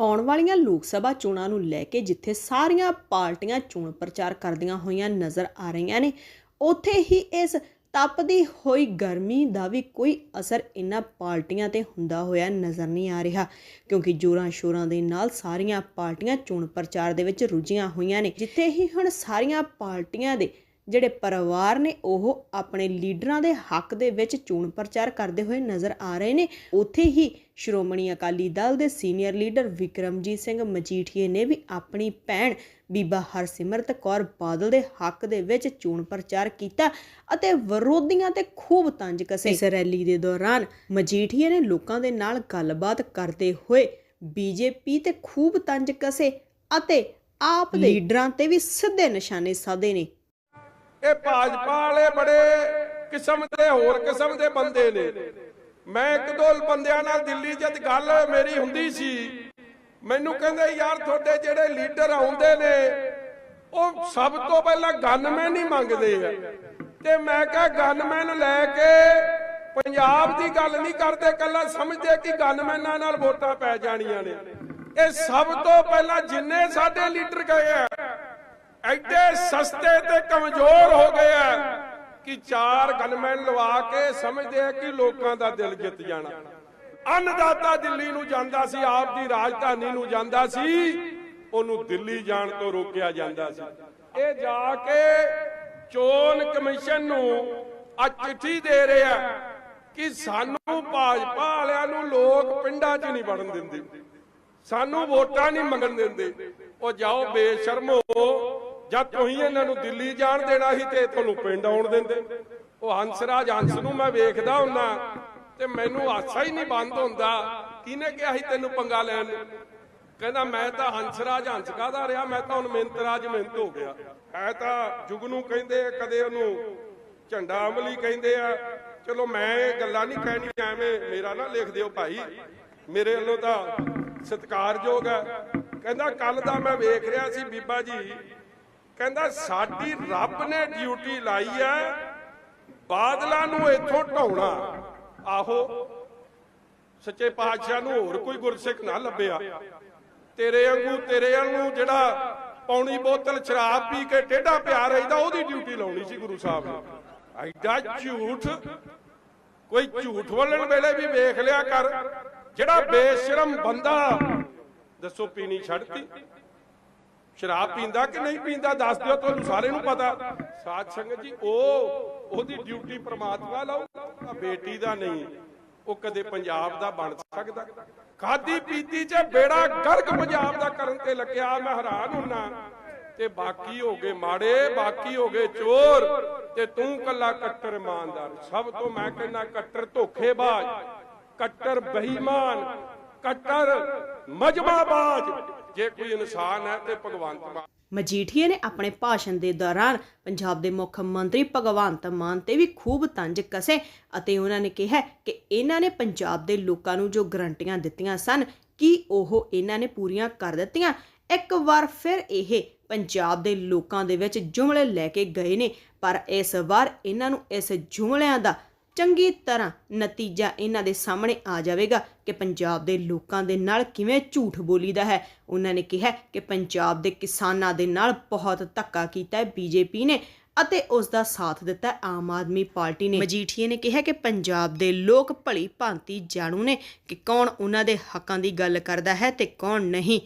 ਆਉਣ ਵਾਲੀਆਂ ਲੋਕ ਸਭਾ ਚੋਣਾਂ ਨੂੰ ਲੈ ਕੇ ਜਿੱਥੇ ਸਾਰੀਆਂ ਪਾਰਟੀਆਂ ਚੋਣ ਪ੍ਰਚਾਰ ਕਰਦੀਆਂ ਹੋਈਆਂ ਨਜ਼ਰ ਆ ਰਹੀਆਂ ਨੇ, ਉੱਥੇ ਹੀ ਇਸ ਤਪਦੀ ਹੋਈ ਗਰਮੀ ਦਾ ਵੀ ਕੋਈ ਅਸਰ ਇਨ੍ਹਾਂ ਪਾਰਟੀਆਂ ਤੇ ਹੁੰਦਾ ਹੋਇਆ ਨਜ਼ਰ ਨਹੀਂ ਆ ਰਿਹਾ, ਕਿਉਂਕਿ ਜੋਰਾਂ ਸ਼ੋਰਾਂ ਦੇ ਨਾਲ ਸਾਰੀਆਂ ਪਾਰਟੀਆਂ ਚੋਣ ਪ੍ਰਚਾਰ ਦੇ ਵਿੱਚ ਰੁੱਝੀਆਂ ਹੋਈਆਂ ਨੇ, ਜਿੱਥੇ ਹੀ ਹੁਣ ਸਾਰੀਆਂ ਪਾਰਟੀਆਂ ਦੇ ਜਿਹੜੇ ਪਰਿਵਾਰ ਨੇ ਉਹ ਆਪਣੇ ਲੀਡਰਾਂ ਦੇ ਹੱਕ ਦੇ ਵਿੱਚ ਚੋਣ ਪ੍ਰਚਾਰ ਕਰਦੇ ਹੋਏ ਨਜ਼ਰ ਆ ਰਹੇ ਨੇ। ਉੱਥੇ ਹੀ ਸ਼੍ਰੋਮਣੀ ਅਕਾਲੀ ਦਲ ਦੇ ਸੀਨੀਅਰ ਲੀਡਰ ਵਿਕਰਮਜੀਤ ਸਿੰਘ ਮਜੀਠੀਏ ਨੇ ਵੀ ਆਪਣੀ ਭੈਣ ਬੀਬਾ ਹਰਸਿਮਰਤ ਕੌਰ ਬਾਦਲ ਦੇ ਹੱਕ ਦੇ ਵਿੱਚ ਚੋਣ ਪ੍ਰਚਾਰ ਕੀਤਾ ਅਤੇ ਵਿਰੋਧੀਆਂ ਤੇ ਖੂਬ ਤੰਜ ਕਸੇ। ਇਸ ਰੈਲੀ ਦੇ ਦੌਰਾਨ ਮਜੀਠੀਏ ਨੇ ਲੋਕਾਂ ਦੇ ਨਾਲ ਗੱਲਬਾਤ ਕਰਦੇ ਹੋਏ ਬੀਜੇਪੀ ਤੇ ਖੂਬ ਤੰਜ ਕਸੇ ਅਤੇ ਆਪ ਦੇ ਲੀਡਰਾਂ ਤੇ ਵੀ ਸਿੱਧੇ ਨਿਸ਼ਾਨੇ ਸਾਧੇ ਨੇ। ਇਹ ਭਾਜਪਾ ਵਾਲੇ ਬੜੇ ਕਿਸਮ ਦੇ ਹੋਰ ਕਿਸਮ ਦੇ ਬੰਦੇ ਨੇ। ਮੈਂ ਇੱਕ ਦੋ ਬੰਦਿਆਂ ਨਾਲ ਦਿੱਲੀ ਜਦ ਗੱਲ ਮੇਰੀ ਹੁੰਦੀ ਸੀ, ਮੈਨੂੰ ਕਹਿੰਦੇ ਯਾਰ ਤੁਹਾਡੇ ਜਿਹੜੇ ਲੀਡਰ ਆਉਂਦੇ ਨੇ, ਉਹ ਸਭ ਤੋਂ ਪਹਿਲਾਂ ਗਨਮੈਨ ਹੀ ਮੰਗਦੇ ਆ। ਤੇ ਮੈਂ ਕਿਹਾ ਗਨਮੈਨ ਲੈ ਕੇ ਪੰਜਾਬ ਦੀ ਗੱਲ ਨਹੀਂ ਕਰਦੇ ਕੱਲਾ ਸਮਝਦੇ ਕਿ ਗਨਮੈਨਾਂ ਨਾਲ ਵੋਟਾਂ ਪੈ ਜਾਣੀਆਂ ਨੇ। ਇਹ ਸਭ ਤੋਂ ਪਹਿਲਾਂ ਜਿੰਨੇ ਸਾਡੇ ਲੀਡਰ ਗਏ ਆ ਐਡੇ ਸਸਤੇ ਤੇ ਕਮਜ਼ੋਰ ਹੋ ਗਏ ਆ ਕਿ ਚਾਰ ਗਨਮੈਨ ਲਵਾ ਕੇ ਸਮਝਦੇ ਆ ਕਿ ਲੋਕਾਂ ਦਾ ਦਿਲ ਜਿੱਤ ਜਾਣਾ। ਅੰਨਦਾਤਾ ਦਿੱਲੀ ਨੂੰ ਜਾਂਦਾ ਸੀ, ਆਪ ਦੀ ਰਾਜਧਾਨੀ ਨੂੰ ਜਾਂਦਾ ਸੀ, ਉਹਨੂੰ ਦਿੱਲੀ ਜਾਣ ਤੋਂ ਰੋਕਿਆ ਜਾਂਦਾ ਸੀ। ਇਹ ਜਾ ਕੇ ਚੋਣ ਕਮਿਸ਼ਨ ਨੂੰ ਅੱਜ ਚਿੱਠੀ ਦੇ ਰਿਹਾ ਕਿ ਸਾਨੂੰ ਭਾਜਪਾ ਵਾਲਿਆਂ ਨੂੰ ਲੋਕ ਪਿੰਡਾਂ 'ਚ ਨਹੀਂ ਵੜਨ ਦਿੰਦੇ। ਸਾਨੂੰ ਵੋਟਾਂ ਨਹੀਂ ਮੰਗਣ ਦਿੰਦੇ। ਉਹ ਜਾਓ ਬੇਸ਼ਰਮੋ ਜਾਂ ਤੁਸੀਂ ਇਹਨਾਂ ਨੂੰ ਦਿੱਲੀ ਜਾਣ ਦੇਣਾ ਸੀ ਤੇ ਤੁਹਾਨੂੰ ਪਿੰਡ ਆਉਣ ਦਿੰਦੇ। ਉਹ ਹੰਸਰਾਜ, ਹੰਸ ਨੂੰ ਮੈਂ ਵੇਖਦਾ ਹੁੰਨਾ ਤੇ ਮੈਨੂੰ ਆਸਾ ਹੀ ਨਹੀਂ ਬੰਦ ਹੁੰਦਾ। ਕਿਹਨੇ ਕਿਹਾ ਸੀ ਤੈਨੂੰ ਪੰਗਾ ਲੈਣ? ਨੂੰ ਕਹਿੰਦਾ, ਮੈਂ ਤਾਂ ਹੰਸਰਾਜ, ਹੰਸ ਕਾਹਦਾ ਰਿਹਾ? ਮੈਂ ਤਾਂ ਹੁਣ ਮਿੰਤਰਾਜ ਮਿੰਤ ਹੋ ਗਿਆ। ਹੈ ਤਾਂ ਜੁਗਨੂ ਕਹਿੰਦੇ ਆ, ਕਦੇ ਉਹਨੂੰ ਝੰਡਾ ਅਮਲੀ ਕਹਿੰਦੇ ਆ। ਚਲੋ, ਮੈਂ ਇਹ ਗੱਲਾਂ ਨਹੀਂ ਕਹਿਣੀਆਂ, ਐਵੇਂ ਮੇਰਾ ਨਾ ਲਿਖ ਦਿਓ ਭਾਈ। ਮੇਰੇ ਵੱਲੋਂ ਤਾਂ ਸਤਿਕਾਰਯੋਗ ਹੈ ਕਹਿੰਦਾ ਕੱਲ ਦਾ ਮੈਂ ਵੇਖ ਰਿਹਾ ਸੀ ਬੀਬਾ ਜੀ ਕਹਿੰਦਾ ਸਾਡੀ ਰੱਬ ਨੇ ਡਿਊਟੀ ਲਾਈ ਹੈ, ਬਾਦਲਾਂ ਨੂੰ ਇੱਥੋਂ ਢਾਉਣਾ। ਆਹੋ, ਸੱਚੇ ਪਾਤਸ਼ਾਹ ਨੂੰ ਹੋਰ ਕੋਈ ਗੁਰਸਿੱਖ ਨਾ ਲੱਭਿਆ। ਤੇਰੇ ਵਾਂਗੂ ਤੇਰੇ ਵਾਂਗੂ ਜਿਹੜਾ ਪੌਣੀ ਬੋਤਲ ਸ਼ਰਾਬ ਪੀ ਕੇ ਟੇਢਾ ਪਿਆ ਰਹਿੰਦਾ, ਉਹਦੀ ਡਿਊਟੀ ਲਾਉਣੀ ਸੀ ਗੁਰੂ ਸਾਹਿਬ ਨੇ। ਐਡਾ ਝੂਠ। ਕੋਈ ਝੂਠ ਬੋਲਣ ਵੇਲੇ ਵੀ ਵੇਖ ਲਿਆ ਕਰ, ਜਿਹੜਾ ਬੇਸ਼ਰਮ ਬੰਦਾ, ਦੱਸੋ ਪੀਣੀ ਛੱਡਤੀ? ਸ਼ਰਾਬ ਪੀਂਦਾ ਕਿ ਨਹੀਂ ਪੀਂਦਾ? ਦੱਸ ਦਿਓ ਤੁਹਾਨੂੰ ਸਾਰਿਆਂ ਨੂੰ ਪਤਾ। ਸਾਧ ਸੰਗਤ ਜੀ ਉਹ ਉਹਦੀ ਡਿਊਟੀ ਪ੍ਰਮਾਤਮਾ ਲਾਉ ਆ ਬੇਟੀ ਦਾ ਨਹੀਂ ਉਹ ਕਦੇ ਪੰਜਾਬ ਦਾ ਬਣ ਸਕਦਾ। ਖਾਦੀ ਪੀਤੀ 'ਚ ਬੇੜਾ ਗਰਕ ਪੰਜਾਬ ਦਾ ਕਰਨ ਤੇ ਲੱਗਿਆ ਮੈਂ ਹੈਰਾਨ ਹੁੰਨਾ। ਤੇ ਬਾਕੀ ਹੋ ਗਏ ਮਾੜੇ ਬਾਕੀ ਹੋ ਗਏ ਚੋਰ। ਤੇ ਤੂੰ ਕੱਲਾ ਕੱਟਰ ਇਮਾਨਦਾਰ। ਸਭ ਤੋਂ ਮੈਂ ਕਹਿੰਦਾ ਕੱਟਰ ਧੋਖੇਬਾਜ਼ ਕੱਟਰ ਬੇਈਮਾਨ ਕੱਟਰ ਮਜਮਾਬਾਜ਼ ਜੇ ਕੋਈ ਇਨਸਾਨ ਹੈ ਤੇ ਭਗਵੰਤ ਮਾਨ ਮਜੀਠੀਏ ਨੇ ਆਪਣੇ ਭਾਸ਼ਣ ਦੇ ਦੌਰਾਨ ਪੰਜਾਬ ਦੇ ਮੁੱਖ ਮੰਤਰੀ ਭਗਵੰਤ ਮਾਨ ਤੇ ਵੀ ਖੂਬ ਤੰਜ ਕਸੇ ਅਤੇ ਉਹਨਾਂ ਨੇ ਕਿਹਾ ਕਿ ਇਹਨਾਂ ਨੇ ਪੰਜਾਬ ਦੇ ਲੋਕਾਂ ਨੂੰ ਜੋ ਗਰੰਟੀਆਂ ਦਿੱਤੀਆਂ ਸਨ, ਕੀ ਉਹ ਇਹਨਾਂ ਨੇ ਪੂਰੀਆਂ ਕਰ ਦਿੱਤੀਆਂ? ਇੱਕ ਵਾਰ ਫਿਰ ਇਹ ਪੰਜਾਬ ਦੇ ਲੋਕਾਂ ਦੇ ਵਿੱਚ ਜੁਮਲੇ ਲੈ ਕੇ ਗਏ ਨੇ, ਪਰ ਇਸ ਵਾਰ ਇਹਨਾਂ ਨੂੰ ਇਸ ਜੁਮਲਿਆਂ ਦਾ ਚੰਗੀ ਤਰ੍ਹਾਂ ਨਤੀਜਾ ਇਹਨਾਂ ਦੇ ਸਾਹਮਣੇ ਆ ਜਾਵੇਗਾ ਕਿ ਪੰਜਾਬ ਦੇ ਲੋਕਾਂ ਦੇ ਨਾਲ ਕਿਵੇਂ ਝੂਠ ਬੋਲੀਦਾ ਹੈ। ਉਹਨਾਂ ਨੇ ਕਿਹਾ ਕਿ ਪੰਜਾਬ ਦੇ ਕਿਸਾਨਾਂ ਦੇ ਨਾਲ ਬਹੁਤ ਧੱਕਾ ਕੀਤਾ ਹੈ ਬੀਜੇਪੀ ਨੇ ਅਤੇ ਉਸ ਦਾ ਸਾਥ ਦਿੱਤਾ ਆਮ ਆਦਮੀ ਪਾਰਟੀ ਨੇ। ਮਜੀਠੀਏ ਨੇ ਕਿਹਾ ਕਿ ਪੰਜਾਬ ਦੇ ਲੋਕ ਭਲੀ ਭਾਂਤੀ ਜਾਣੂ ਨੇ ਕਿ ਕੌਣ ਉਹਨਾਂ ਦੇ ਹੱਕਾਂ ਦੀ ਗੱਲ ਕਰਦਾ ਹੈ ਤੇ ਕੌਣ ਨਹੀਂ।